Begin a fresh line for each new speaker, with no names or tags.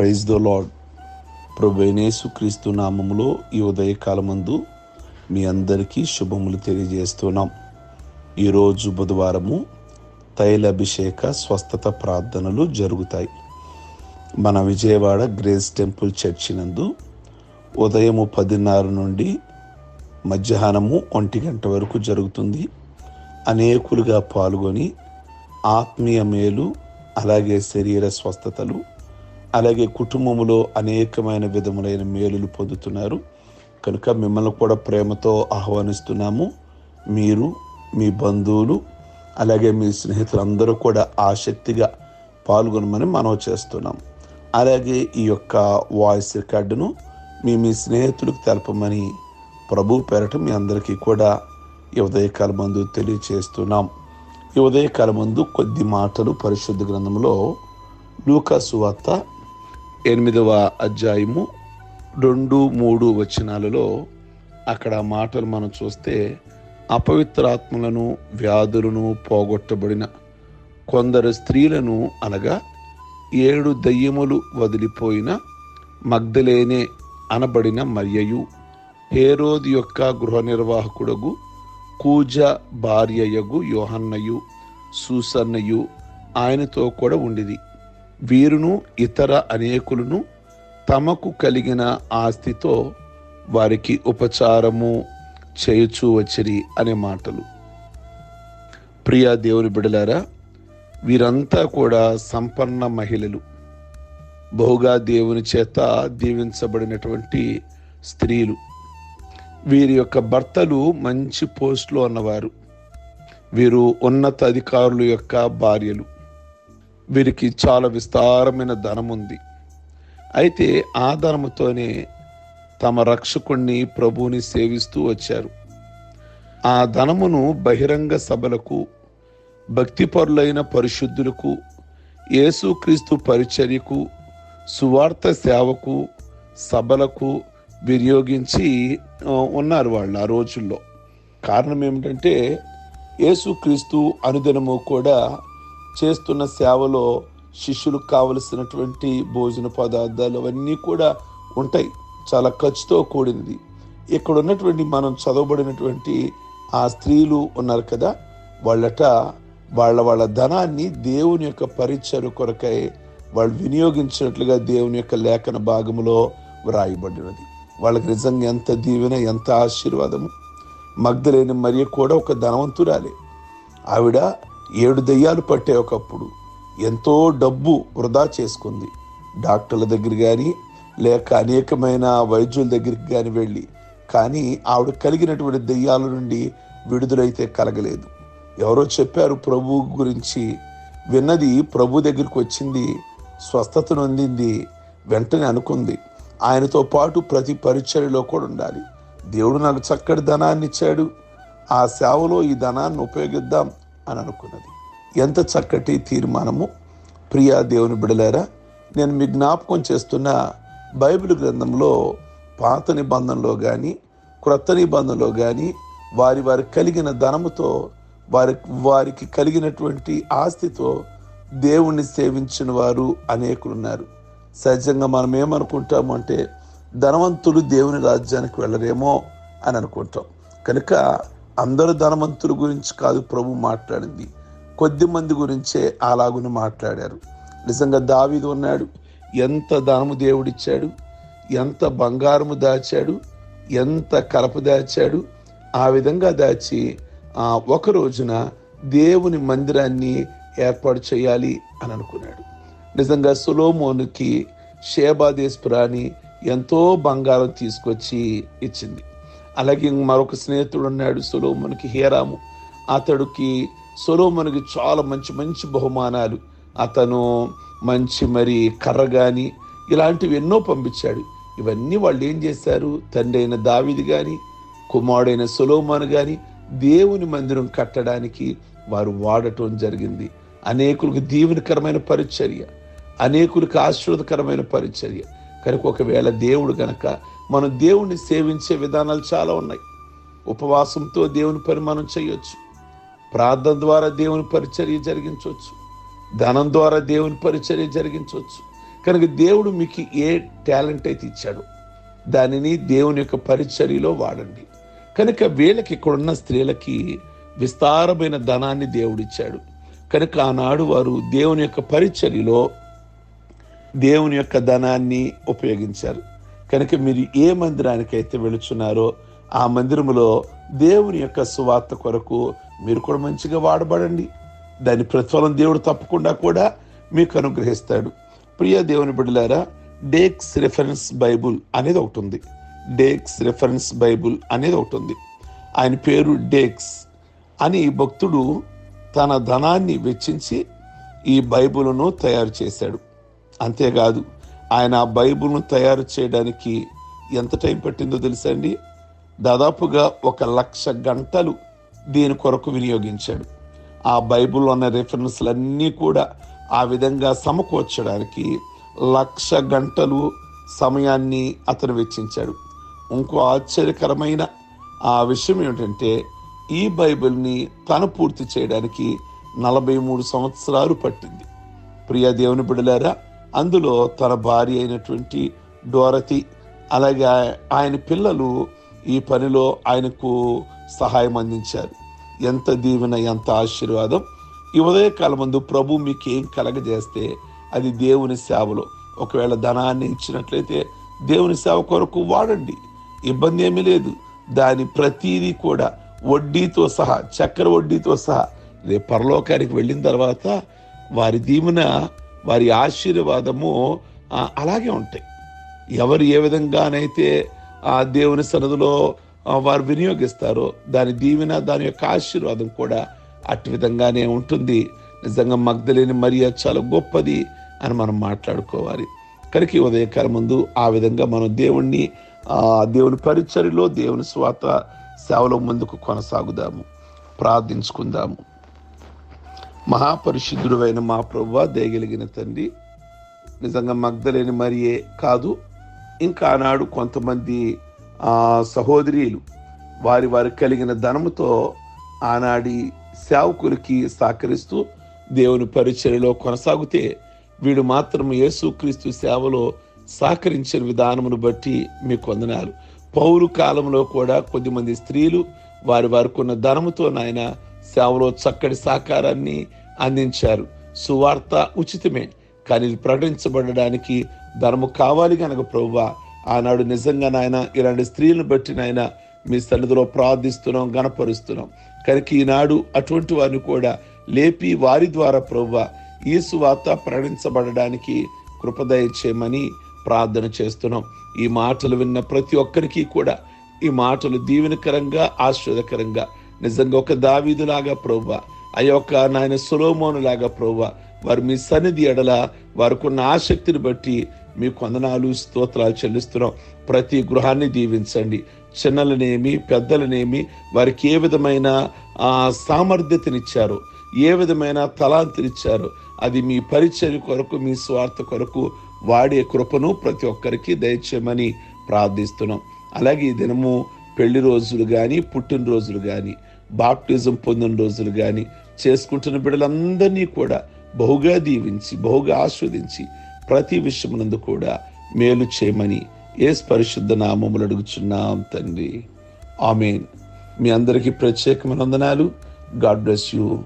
Praise the lord ప్రభు క్రీస్తు నామములో ఈ ఉదయకాలమందు మీ అందరికీ శుభములు తెలియజేస్తున్నాం. ఈరోజు బుధవారము తైలాభిషేక స్వస్థత ప్రార్థనలు జరుగుతాయి. మన విజయవాడ గ్రేస్ టెంపుల్ చర్చి నందు ఉదయము పదిన్నర నుండి మధ్యాహ్నము ఒంటి గంట వరకు జరుగుతుంది. అనేకులుగా పాల్గొని ఆత్మీయ మేలు అలాగే శరీర స్వస్థతలు అలాగే కుటుంబములో అనేకమైన విధములైన మేలులు పొందుతున్నారు. కనుక మిమ్మల్ని కూడా ప్రేమతో ఆహ్వానిస్తున్నాము. మీరు మీ బంధువులు అలాగే మీ స్నేహితులందరూ కూడా ఆసక్తిగా పాల్గొనమని మనవి చేస్తున్నాం. అలాగే ఈ యొక్క వాయిస్ రికార్డును మీ మీ స్నేహితులకు తెలపమని ప్రభు పేరట మీ అందరికీ కూడా ఈ ఉదయకాల ముందు తెలియచేస్తున్నాం. ఈ ఉదయకాల ముందు కొద్ది మాటలు పరిశుద్ధ గ్రంథంలో లూకాసు వార్త ఎనిమిదవ అధ్యాయము రెండు మూడు వచనాలలో అక్కడ మాటలు మనం చూస్తే అపవిత్రాత్మలను వ్యాధులను పోగొట్టబడిన కొందరు స్త్రీలను అనగా ఏడు దయ్యములు వదిలిపోయిన మగ్ధలేనే అనబడిన మరియయు హేరోద్ యొక్క గృహ నిర్వాహకుడగు కూజ భార్యయగు యోహన్నయు సూసన్నయు ఆయనతో కూడా ఉండిది వీరును ఇతర అనేకులను తమకు కలిగిన ఆస్తితో వారికి ఉపచారము చేయుచూ వచ్చిరి అనే మాటలు. ప్రియా దేవుని బిడలారా వీరంతా కూడా సంపన్న మహిళలు. బహుగా దేవుని చేత దీవించబడినటువంటి స్త్రీలు. వీరి యొక్క భర్తలు మంచి పోస్టులో ఉన్నవారు. వీరు ఉన్నత అధికారుల యొక్క భార్యలు. వీరికి చాలా విస్తారమైన ధనం ఉంది అయితే ఆ ధనముతోనే తమ రక్షకుణ్ణి ప్రభువుని సేవిస్తూ వచ్చారు. ఆ ధనమును బహిరంగ సభలకు భక్తిపరులైన పరిశుద్ధులకు యేసుక్రీస్తు పరిచర్యకు సువార్త సేవకు సభలకు వినియోగించి ఉన్నారు వాళ్ళు ఆ రోజుల్లో. కారణం ఏమిటంటే యేసుక్రీస్తు అనుదినము కూడా చేస్తున్న సేవలో శిష్యులకు కావలసినటువంటి భోజన పదార్థాలు అవన్నీ కూడా ఉంటాయి. చాలా ఖర్చుతో కూడినది ఇక్కడ ఉన్నటువంటి మనం చదవబడినటువంటి ఆ స్త్రీలు ఉన్నారు కదా వాళ్ళట వాళ్ళ వాళ్ళ ధనాన్ని దేవుని యొక్క పరిచయ కొరకై వాళ్ళు వినియోగించినట్లుగా దేవుని యొక్క లేఖన భాగములో వ్రాయబడినది. వాళ్ళకి నిజంగా ఎంత దీవెన ఎంత ఆశీర్వాదము. మగ్ధలేని మరియ కూడా ఒక ధనవంతురాలే. ఆవిడ ఏడు దెయ్యాలు పట్టే ఒకప్పుడు ఎంతో డబ్బు వృధా చేసుకుంది. డాక్టర్ల దగ్గర కానీ లేక అనేకమైన వైద్యుల దగ్గరికి కానీ వెళ్ళి కానీ ఆవిడ కలిగినటువంటి దెయ్యాల నుండి విడుదలైతే కలగలేదు. ఎవరో చెప్పారు ప్రభు గురించి విన్నది ప్రభు దగ్గరికి వచ్చింది స్వస్థతను అందింది వెంటనే అనుకుంది. ఆయనతో పాటు ప్రతి పరిచర్యలో కూడా ఉండాలి. దేవుడు నాకు చక్కటి ధనాన్ని ఇచ్చాడు. ఆ సేవలో ఈ ధనాన్ని ఉపయోగిద్దాం. అని అనుకున్నది ఎంత చక్కటి తీర్మానము. ప్రియా దేవుని బిడలేరా నేను మీ జ్ఞాపకం చేస్తున్న బైబిల్ గ్రంథంలో పాత నిబంధనలో కానీ క్రొత్త నిబంధనలో కానీ వారి వారి కలిగిన ధనముతో వారి వారికి కలిగినటువంటి ఆస్తితో దేవుణ్ణి సేవించిన వారు అనేకులు ఉన్నారు. సహజంగా మనం ఏమనుకుంటాము అంటే ధనవంతులు దేవుని రాజ్యానికి వెళ్ళరేమో అని అనుకుంటాం. కనుక అందరు ధనవంతుల గురించి కాదు ప్రభు మాట్లాడింది. కొద్ది మంది గురించే అలాగుని మాట్లాడారు. నిజంగా దావీదు ఉన్నాడు ఎంత ధనము దేవుడిచ్చాడు ఎంత బంగారము దాచాడు ఎంత కలప దాచాడు ఆ విధంగా దాచి ఆ ఒక రోజున దేవుని మందిరాన్ని ఏర్పాటు చేయాలి అని అనుకున్నాడు. నిజంగా సులోమోనుకి షేబాదేశ్పురాని ఎంతో బంగారం తీసుకొచ్చి ఇచ్చింది. అలాగే మరొక స్నేహితుడు ఉన్నాడు సొలోమన్కి హేరాము. అతడికి సొలోమన్కి చాలా మంచి మంచి బహుమానాలు. అతను మంచి మరి కర్ర కానీ ఇలాంటివి ఎన్నో పంపించాడు. ఇవన్నీ వాళ్ళు ఏం చేశారు? తండ్రి అయిన దావిది కానీ కుమారుడైన సొలోమాను కానీ దేవుని మందిరం కట్టడానికి వారు వాడటం జరిగింది. అనేకులకు దీవెనకరమైన పరిచర్య అనేకులకు ఆశీర్వదకరమైన పరిచర్య. కనుక ఒకవేళ దేవుడు గనక మనం దేవుణ్ణి సేవించే విధానాలు చాలా ఉన్నాయి. ఉపవాసంతో దేవుని పని మనం చేయొచ్చు. ప్రార్థన ద్వారా దేవుని పరిచర్య జరిగించవచ్చు ధనం ద్వారా దేవుని పరిచర్య జరిగించవచ్చు కనుక దేవుడు మీకు ఏ టాలెంట్ అయితే ఇచ్చాడు దానిని దేవుని యొక్క పరిచర్యలో వాడండి. కనుక వీళ్ళకి ఇక్కడున్న స్త్రీలకి విస్తారమైన ధనాన్ని దేవుడిచ్చాడు కనుక ఆనాడు వారు దేవుని యొక్క పరిచర్యలో దేవుని యొక్క ధనాన్ని ఉపయోగించారు. కనుక మీరు ఏ మందిరానికైతే వెళుచున్నారో ఆ మందిరములో దేవుని యొక్క సువార్త కొరకు మీరు కూడా మంచిగా వాడబడండి. దాని ప్రతిఫలం దేవుడు తప్పకుండా కూడా మీకు అనుగ్రహిస్తాడు. ప్రియ దేవుని బిడ్డలారా డేక్స్ రిఫరెన్స్ బైబుల్ అనేది ఒకటి ఉంది. డేక్స్ రిఫరెన్స్ బైబుల్ అనేది ఒకటి ఉంది. ఆయన పేరు డేక్స్ అని భక్తుడు తన ధనాన్ని వెచ్చించి ఈ బైబుల్ను తయారు చేశాడు. అంతేకాదు ఆయన ఆ బైబుల్ను తయారు చేయడానికి ఎంత టైం పట్టిందో తెలుసా అండి? దాదాపుగా ఒక లక్ష గంటలు దీని కొరకు వినియోగించాడు. ఆ బైబుల్లో ఉన్న రిఫరెన్స్లన్నీ కూడా ఆ విధంగా సమకూర్చడానికి లక్ష గంటలు సమయాన్ని అతను వెచ్చించాడు. ఇంకో ఆశ్చర్యకరమైన ఆ విషయం ఏమిటంటే ఈ బైబిల్ని తను పూర్తి చేయడానికి నలభై మూడు సంవత్సరాలు పట్టింది. ప్రియ దేవుని బిడలారా అందులో తన భార్య అయినటువంటి డోరతి అలాగే ఆయన పిల్లలు ఈ పనిలో ఆయనకు సహాయం అందించారు. ఎంత దీవెన ఎంత ఆశీర్వాదం. ఈ ఉదయకాలం ముందు ప్రభు మీకు ఏం కలగజేస్తే అది దేవుని సేవలో. ఒకవేళ ధనాన్ని ఇచ్చినట్లయితే దేవుని సేవ కొరకు వాడండి. ఇబ్బంది ఏమీ లేదు. దాని ప్రతీది కూడా వడ్డీతో సహా చక్కెర వడ్డీతో సహా. రేపు పరలోకానికి వెళ్ళిన తర్వాత వారి దీవెన వారి ఆశీర్వాదము అలాగే ఉంటాయి. ఎవరు ఏ విధంగానైతే ఆ దేవుని సన్నదిలో వారు వినియోగిస్తారో దాని దీవెన దాని యొక్క ఆశీర్వాదం కూడా అటు విధంగానే ఉంటుంది. నిజంగా మగ్ధలేని మరియ చాలా గొప్పది అని మనం మాట్లాడుకోవాలి. కనుక ఈ ఉదయకాలం ముందు ఆ విధంగా మనం దేవుణ్ణి దేవుని పరిచర్లో దేవుని స్వాత సేవలో ముందుకు కొనసాగుదాము. ప్రార్థించుకుందాము. మహాపరిశుద్ధుడైన మా ప్రభు దేయగలిగిన తండ్రి. నిజంగా మగ్ధలేని మరియే కాదు. ఇంకా ఆనాడు కొంతమంది సహోదరీలు వారి వారికి కలిగిన ధనముతో ఆనాడి సేవకులకి సహకరిస్తూ దేవుని పరిచర్యలో కొనసాగితే వీడు మాత్రం యేసుక్రీస్తు సేవలో సహకరించిన విధానమును బట్టి మీకు వందనాలు. పౌరు కాలంలో కూడా కొద్దిమంది స్త్రీలు వారి వారికి ఉన్న ధనముతో నాయన సేవలో చక్కటి సహకారాన్ని అందించారు. సువార్త ఉచితమే కానీ ఇది ప్రకటించబడడానికి ధర్మం కావాలి కనుక ప్రభువా. ఆనాడు నిజంగా నాయన ఇలాంటి స్త్రీలను బట్టి నాయన మీ సన్నిధిలో ప్రార్థిస్తున్నాం గణపరుస్తున్నాం కనుక ఈనాడు అటువంటి వారిని కూడా లేపి వారి ద్వారా ప్రభువ ఈ సువార్త ప్రకటించబడడానికి కృపదయ చేయమని ప్రార్థన చేస్తున్నాం. ఈ మాటలు విన్న ప్రతి ఒక్కరికి కూడా ఈ మాటలు దీవెనకరంగా ఆశ్రదకరంగా నిజంగా ఒక దావీదులాగా ప్రభువా ఆ యొక్క నాయన సులోమోను లాగా ప్రభు వారు మీ సన్నిధి ఎడల వారికున్న ఆసక్తిని బట్టి మీ కొందనాలు స్తోత్రాలు చెల్లిస్తున్నాం. ప్రతి గృహాన్ని దీవించండి. చిన్నలనేమి పెద్దలనేమి వారికి ఏ విధమైన సామర్థ్యతనిచ్చారు? ఏ విధమైన తలాంతినిచ్చారు? అది మీ పరిచర్య కొరకు మీ స్వార్థ కొరకు వాడే కృపను ప్రతి ఒక్కరికి దయచేయమని ప్రార్థిస్తున్నాం. అలాగే ఈ దినము పెళ్ళి రోజులు కానీ పుట్టినరోజులు కానీ బాప్టిజం పొందిన రోజులు కానీ చేసుకుంటున్న బిడ్డలందరినీ కూడా బహుగా దీవించి బహుగా ఆస్వాదించి ప్రతి విషయమునందు కూడా మేలు చేయమని ఏ పరిశుద్ధ నామములు అడుగుచున్నాం తండ్రి. ఆమెన్. మీ అందరికీ ప్రత్యేకమైన వందనాలు. God bless you.